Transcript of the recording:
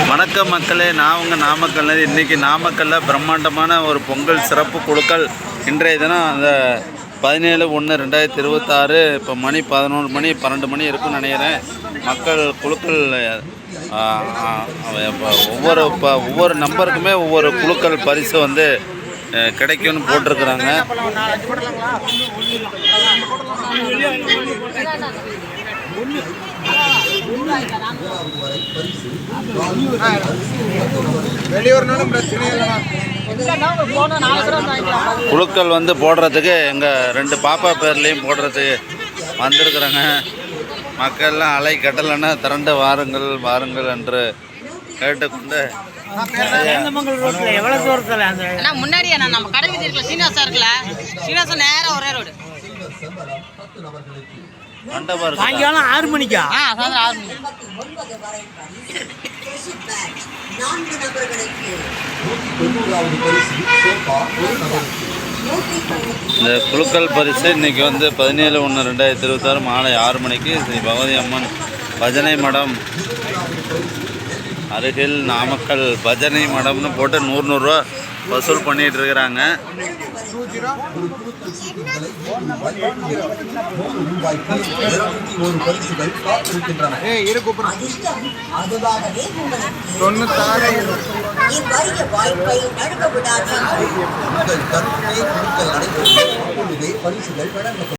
வணக்கம் மக்களே நான் உங்கள் நாமக்கல் இன்றைக்கி நாமக்கல்லில் பிரம்மாண்டமான ஒரு பொங்கல் சிறப்பு குழுக்கள் இன்றைய தினம் அந்த பதினேழு ஒன்று ரெண்டாயிரத்தி இருபத்தாறு இப்போ மணி பதினோரு மணி பன்னெண்டு மணி இருக்குன்னு நினைக்கிறேன் மக்கள் குழுக்கள் ஒவ்வொரு இப்போ ஒவ்வொரு நம்பருக்குமே ஒவ்வொரு குழுக்கள் பரிசு வந்து கிடைக்கும்னு போட்டிருக்கிறாங்க வெளியூர்னாலும் பிரச்சனை இல்லைண்ணா. குழுக்கள் வந்து போடுறதுக்கு எங்கள் ரெண்டு பாப்பா பேர்லேயும் போடுறதுக்கு வந்திருக்கிறாங்க. மக்கள்லாம் அலை கட்டலைன்னா திரண்டு வாருங்கள் வாருங்கள் என்று கேட்டுக்கொண்டு சேந்தமங்கல் ரோட்ல. எவ்வளவு தூரத்துல அந்த அண்ணா முன்னாடியே நம்ம கடை வீதி இருக்குல்ல சீனிவாசா இருக்குல்ல சீனிவாசம் நேரா ஒரே ரோடு. சாயங்காலம் ஆறு மணிக்கா? சாயந்தரம் ஆறு மணி இந்த குழுக்கள் பரிசு இன்னைக்கு வந்து பதினேழு ஒன்று ரெண்டாயிரத்தி இருபத்தாறு மாலை ஆறு மணிக்கு ஸ்ரீ பகவதி அம்மன் பஜனை மடம். அருகில் நாமக்கல் பஜனை மடம்னு போட்டு நூறு நூறுரூவா வசூல் பண்ணிட்டு இருக்கிறாங்க தொண்ணூத்தாறு